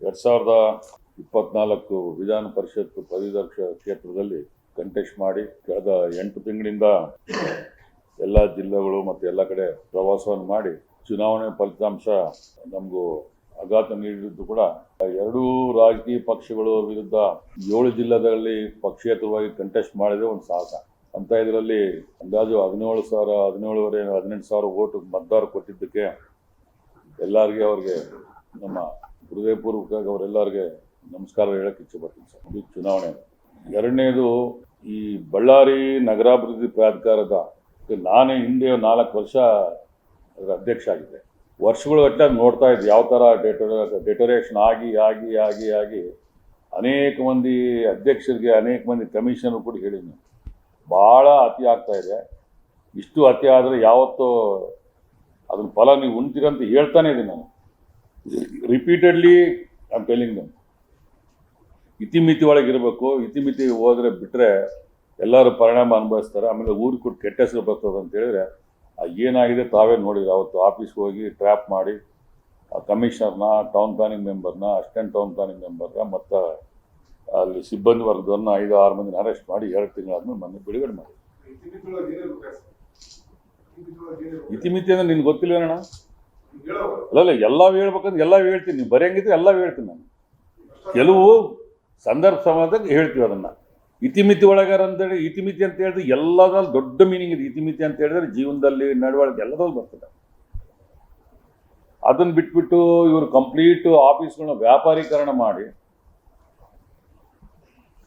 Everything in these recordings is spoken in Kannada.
ಎರಡ್ ಸಾವಿರದ ಇಪ್ಪತ್ನಾಲ್ಕು ವಿಧಾನ ಪರಿಷತ್ ಪದವೀಧರ ಕ್ಷೇತ್ರದಲ್ಲಿ ಕಂಟೆಸ್ಟ್ ಮಾಡಿ ಕಳೆದ ಎಂಟು ತಿಂಗಳಿಂದ ಎಲ್ಲ ಜಿಲ್ಲೆಗಳು ಮತ್ತು ಎಲ್ಲ ಕಡೆ ಪ್ರವಾಸವನ್ನು ಮಾಡಿ ಚುನಾವಣೆ ಫಲಿತಾಂಶ ನಮಗೂ ಆಘಾತ ನೀಡಿದ್ದು ಕೂಡ ಎರಡೂ ರಾಜಕೀಯ ಪಕ್ಷಗಳು ವಿರುದ್ಧ ಏಳು ಜಿಲ್ಲೆಗಳಲ್ಲಿ ಪಕ್ಷೇತರವಾಗಿ ಕಂಟೆಸ್ಟ್ ಮಾಡಿದ್ರೆ ಒಂದು ಸಾಹಸ. ಅಂತ ಇದರಲ್ಲಿ ಅಂದಾಜು ಹದಿನೇಳು ಸಾವಿರ, ಹದಿನೇಳುವರೆ, ಹದಿನೆಂಟು ಸಾವಿರ ಓಟು ಮತದಾರ ಕೊಟ್ಟಿದ್ದಕ್ಕೆ ಎಲ್ಲರಿಗೆ ಅವ್ರಿಗೆ ನಮ್ಮ ಹೃದಯಪೂರ್ವಕವಾಗಿ ಅವರೆಲ್ಲರಿಗೆ ನಮಸ್ಕಾರ ಹೇಳಕ್ಕೆ ಇಚ್ಛೆ ಪಡ್ತೀನಿ ಸರ್. ಇದು ಚುನಾವಣೆ. ಎರಡನೇದು ಈ ಬಳ್ಳಾರಿ ನಗರಾಭಿವೃದ್ಧಿ ಪ್ರಾಧಿಕಾರದ ನಾನೇ ಹಿಂದೆ ನಾಲ್ಕು ವರ್ಷ ಅದರ ಅಧ್ಯಕ್ಷ ಆಗಿದ್ದೆ. ವರ್ಷಗಳು ಗಟ್ಟಲೆ ನೋಡ್ತಾ ಇದ್ದೆ ಯಾವ ಥರ ಡೆಟೋ ಡೆಟೋರೇಷನ್ ಆಗಿ ಆಗಿ ಆಗಿ ಆಗಿ ಅನೇಕ ಮಂದಿ ಅಧ್ಯಕ್ಷರಿಗೆ, ಅನೇಕ ಮಂದಿ ಕಮಿಷನರ್ ಕೂಡ ಹೇಳಿದ್ನು. ಭಾಳ ಅತಿ ಆಗ್ತಾ ಇದೆ. ಇಷ್ಟು ಅತಿ ಆದರೆ ಯಾವತ್ತೂ ಅದನ್ನ ಫಲ ನೀವು ಉಣ್ತೀರಂತ ಹೇಳ್ತಾನೆ ಇದ್ದೀನಿ ನಾನು. ರಿಪೀಟೆಡ್ಲಿ ಆಮ್ ಟೆಲಿಂಗ್ ದಮ್ ಇತಿಮಿತಿ ಒಳಗೆ ಇರಬೇಕು ಇತಿಮಿತಿ ಹೋದ್ರೆ ಬಿಟ್ಟರೆ ಎಲ್ಲರೂ ಪರಿಣಾಮ ಅನುಭವಿಸ್ತಾರೆ. ಆಮೇಲೆ ಊರಿಗೆ ಕೊಟ್ಟು ಕೆಟ್ಟ ಹೆಸರು ಬರ್ತದೆ ಅಂತ ಹೇಳಿದ್ರೆ ಆ ಏನಾಗಿದೆ ತಾವೇ ನೋಡಿದ್ರೆ. ಅವತ್ತು ಆಫೀಸ್ಗೆ ಹೋಗಿ ಟ್ರ್ಯಾಪ್ ಮಾಡಿ ಆ ಕಮಿಷನರ್ನ ಟೌನ್ ಪ್ಲಾನಿಂಗ್ ಮೆಂಬರ್ನ ಅಸಿಸ್ಟೆಂಟ್ ಟೌನ್ ಪ್ಲಾನಿಂಗ್ ಮೆಂಬರ್ನ ಮತ್ತು ಅಲ್ಲಿ ಸಿಬ್ಬಂದಿ ವರ್ಗದವ್ರನ್ನ ಐದು ಆರು ಮಂದಿನ ಅರೆಸ್ಟ್ ಮಾಡಿ ಎರಡು ತಿಂಗಳಾದ್ಮೇಲೆ ಮೊನ್ನೆ ಬಿಡುಗಡೆ ಮಾಡಿ ಇತಿಮಿತಿ ಅಂದ್ರೆ ನಿನ್ಗೆ ಗೊತ್ತಿಲ್ಲ ಅಲ್ಲಲ್ಲ ಎಲ್ಲ ಹೇಳ್ಬೇಕಂದ್ರೆ ಎಲ್ಲ ಹೇಳ್ತೀನಿ. ನೀವು ಬರೆಯಂಗಿದ್ರೆ ಎಲ್ಲ ಹೇಳ್ತೀನಿ ನಾನು. ಕೆಲವು ಸಂದರ್ಭ ಸಮಾಜದಾಗ ಹೇಳ್ತೀವಿ ಅದನ್ನ. ಇತಿಮಿತಿ ಒಳಗಾರ ಅಂತೇಳಿ, ಇತಿಮಿತಿ ಅಂತ ಹೇಳಿದ್ರೆ ಎಲ್ಲದ್ರಲ್ಲಿ ದೊಡ್ಡ ಮೀನಿಂಗ್ ಇದೆ. ಇತಿಮಿತಿ ಅಂತ ಹೇಳಿದ್ರೆ ಜೀವನದಲ್ಲಿ ನಡವಳಿಕೆ ಎಲ್ಲದ್ರಲ್ಲಿ ಬರ್ತದೆ. ಅದನ್ನ ಬಿಟ್ಬಿಟ್ಟು ಇವರು ಕಂಪ್ಲೀಟ್ ಆಫೀಸ್ಗಳನ್ನ ವ್ಯಾಪಾರೀಕರಣ ಮಾಡಿ,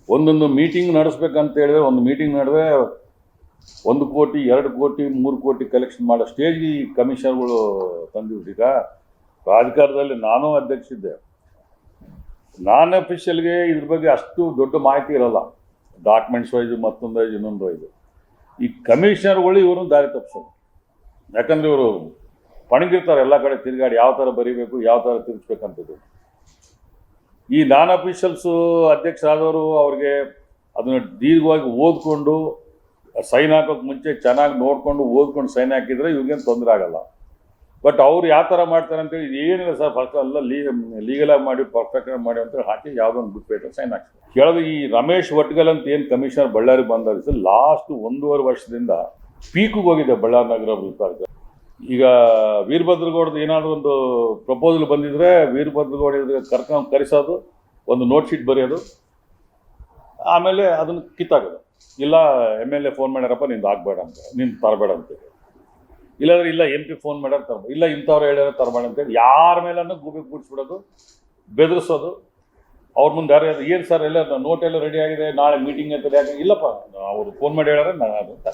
ಒಂದೊಂದು ಮೀಟಿಂಗ್ ನಡೆಸ್ಬೇಕಂತ ಹೇಳಿದ್ರೆ, ಒಂದು ಮೀಟಿಂಗ್ ನಡೆದ್ರೆ ಒಂದು ಕೋಟಿ, ಎರಡು ಕೋಟಿ, ಮೂರು ಕೋಟಿ ಕಲೆಕ್ಷನ್ ಮಾಡೋ ಸ್ಟೇಜ್ ಈ ಕಮಿಷನ್ಗಳು ತಂದಿವ್ರು ಈಗ ರಾಜಕಾರಣದಲ್ಲಿ ನಾನೂ ಅಧ್ಯಕ್ಷಿದ್ದೆ. ನಾನ್ ಅಫಿಷಿಯಲ್ಗೆ ಇದ್ರ ಬಗ್ಗೆ ಅಷ್ಟು ದೊಡ್ಡ ಮಾಹಿತಿ ಇರಲ್ಲ. ಡಾಕ್ಯುಮೆಂಟ್ಸ್ ವೈಸ್ ಮತ್ತೊಂದು ವೈಸ್ ಇನ್ನೊಂದು ವೈಸ್ ಈ ಕಮಿಷನರ್ಗಳು ಇವರು ದಾರಿ ತಪ್ಪಿಸೋದು ಯಾಕಂದ್ರೆ ಇವರು ಪಣಗಿರ್ತಾರೆ ಎಲ್ಲ ಕಡೆ ತಿರುಗಾಡಿ ಯಾವ ಥರ ಬರೀಬೇಕು, ಯಾವ ಥರ ತಿರುಗಿಸ್ಬೇಕಂತದ್ದು ಈ ನಾನ್ ಅಫಿಷಿಯಲ್ಸು ಅಧ್ಯಕ್ಷರಾದವರು ಅವ್ರಿಗೆ ಅದನ್ನ ದೀರ್ಘವಾಗಿ ಓದ್ಕೊಂಡು ಸೈನ್ ಹಾಕೋಕೆ ಮುಂಚೆ ಚೆನ್ನಾಗಿ ನೋಡ್ಕೊಂಡು ಓದ್ಕೊಂಡು ಸೈನ್ ಹಾಕಿದ್ರೆ ಇವ್ರಿಗೇನು ತೊಂದರೆ ಆಗಲ್ಲ. ಬಟ್ ಅವ್ರು ಯಾವ ಥರ ಮಾಡ್ತಾರೆ ಅಂತೇಳಿ ಏನಿಲ್ಲ ಸರ್ ಫಸ್ಟ್ ಲೀ ಲೀಗಲಾಗಿ ಮಾಡಿ ಪರ್ಫೆಕ್ಟ್ ಮಾಡಿ ಅಂತೇಳಿ ಹಾಕಿ ಯಾವುದೋ ಒಂದು ಬಿಟ್ಬಿಟ್ಟು ಸೈನ್ ಹಾಕ್ತಾರೆ ಕೇಳೋದು ಈ ರಮೇಶ್ ಒಟ್ಗಲ್ ಅಂತ ಏನು ಕಮಿಷನರ್ ಬಳ್ಳಾರಿ ಬಂದ ಲಾಸ್ಟ್ ಒಂದೂವರೆ ವರ್ಷದಿಂದ ಪೀಕಿಗೆ ಹೋಗಿದೆ ಬಳ್ಳಾರಿ ನಗರ ಅಭಿವೃದ್ಧಿ ಈಗ ವೀರಭದ್ರಗೌಡದ ಏನಾದರೂ ಒಂದು ಪ್ರಪೋಸಲ್ ಬಂದಿದ್ರೆ ವೀರಭದ್ರಗೌಡ ಕರ್ಕೊಂಡು ಕರೆಸೋದು, ಒಂದು ನೋಟ್ ಶೀಟ್ ಬರೆಯೋದು, ಆಮೇಲೆ ಅದನ್ನು ಕಿತ್ತಾಗೋದು ಇಲ್ಲ ಎಂ ಎಲ್ ಎ ಫೋನ್ ಮಾಡ್ಯಾರಪ್ಪ, ನಿಂದು ಆಗಬೇಡ ಅಂತ ನಿಂದು ತರಬೇಡ ಅಂತೇಳಿ ಇಲ್ಲಾಂದ್ರೆ ಇಲ್ಲ ಎಂ ಪಿ ಫೋನ್ ಮಾಡ್ಯಾರ ತರಬೇಡ ಇಲ್ಲ, ಇಂಥವ್ರು ಹೇಳ್ಯಾರ, ತರಬೇಡ ಅಂತೇಳಿ ಯಾರ ಮೇಲೂ ಗೂಬಿ ಕೂಡಿಸ್ಬಿಡೋದು, ಬೆದರಿಸೋದು. ಅವ್ರ ಮುಂದೆ ಯಾರು ಏನು ಸರ್ ಎಲ್ಲ ನೋಟ್ ಎಲ್ಲ ರೆಡಿ ಆಗಿದೆ, ನಾಳೆ ಮೀಟಿಂಗ್ ಅಂತ ಯಾಕೆ ಇಲ್ಲಪ್ಪ, ಅವರು ಫೋನ್ ಮಾಡಿ ಹೇಳಾರೆ ನಾನು ಅಂತ.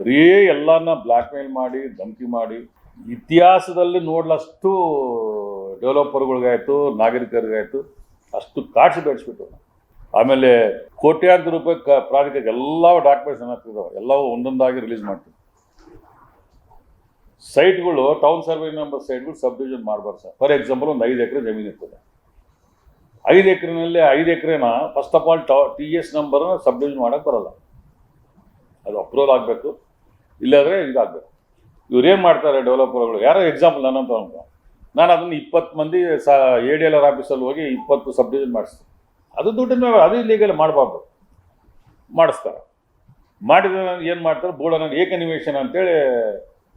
ಬರೀ ಎಲ್ಲಾನ ಬ್ಲ್ಯಾಕ್ ಮೇಲ್ ಮಾಡಿ, ಧಮಕಿ ಮಾಡಿ, ಇತಿಹಾಸದಲ್ಲಿ ನೋಡ್ಲಷ್ಟು ಡೆವಲಪರ್ಗಳಿಗಾಯ್ತು ನಾಗರಿಕರಿಗಾಯ್ತು, ಅಷ್ಟು ಕಾಡ್ಸಿ ಬೆಳೆಸ್ಬಿಟ್ಟು ಆಮೇಲೆ ಕೋಟ್ಯಾಂತರ ರೂಪಾಯಿ ಕ ಪ್ರಾಧಿಕಾರ ಎಲ್ಲ ಡಾಕ್ಯುಮೆಂಟ್ಸ್ ಏನಾಗ್ತಿದ್ದಾವೆ ಎಲ್ಲವೂ ಒಂದೊಂದಾಗಿ ರಿಲೀಸ್ ಮಾಡ್ತೀವಿ. ಸೈಟ್ಗಳು ಟೌನ್ ಸರ್ವೆ ನಂಬರ್ ಸೈಟ್ಗಳು ಸಬ್ ಡಿವಿಷನ್ ಮಾಡಬಾರ್ದು ಸರ್. ಫಾರ್ ಎಕ್ಸಾಂಪಲ್ ಒಂದು ಐದು ಎಕರೆ ಜಮೀನು ಇರ್ತದೆ. ಐದು ಎಕರೆನಲ್ಲಿ ಐದು ಎಕರೆನ first of all T S ನಂಬರ್ನ ಸಬ್ ಡಿವಿಷನ್ ಮಾಡೋಕ್ಕೆ ಬರಲ್ಲ. ಅದು ಅಪ್ರೂವಲ್ ಆಗಬೇಕು. ಇಲ್ಲಾದರೆ ಇದಾಗಬೇಕು. ಇವ್ರೇನು ಮಾಡ್ತಾರೆ ಡೆವಲಪರ್ಗಳು ಯಾರೋ ಎಕ್ಸಾಂಪಲ್ ನನ್ನಂತ ನಾನು ಅದನ್ನು ಇಪ್ಪತ್ತು ಮಂದಿ ಸ ಎ ಡಿ ಎಲ್ ಆರ್ ಆಫೀಸಲ್ಲಿ ಹೋಗಿ ಇಪ್ಪತ್ತು ಸಬ್ ಡಿವಿಷನ್ ಮಾಡಿಸ್ತೀನಿ ಅದು ದುಡ್ಡಿನ ವ್ಯವಹಾರ ಅದು ಇಲ್ಲಿಗೆಲ್ಲ ಮಾಡಬಾರ್ದು. ಮಾಡಿಸ್ತಾರೆ. ಮಾಡಿದ ಏನು ಮಾಡ್ತಾರೆ? ಬೋರ್ಡನ್ನ ಏಕನಿವೇಶನ ಅಂತೇಳಿ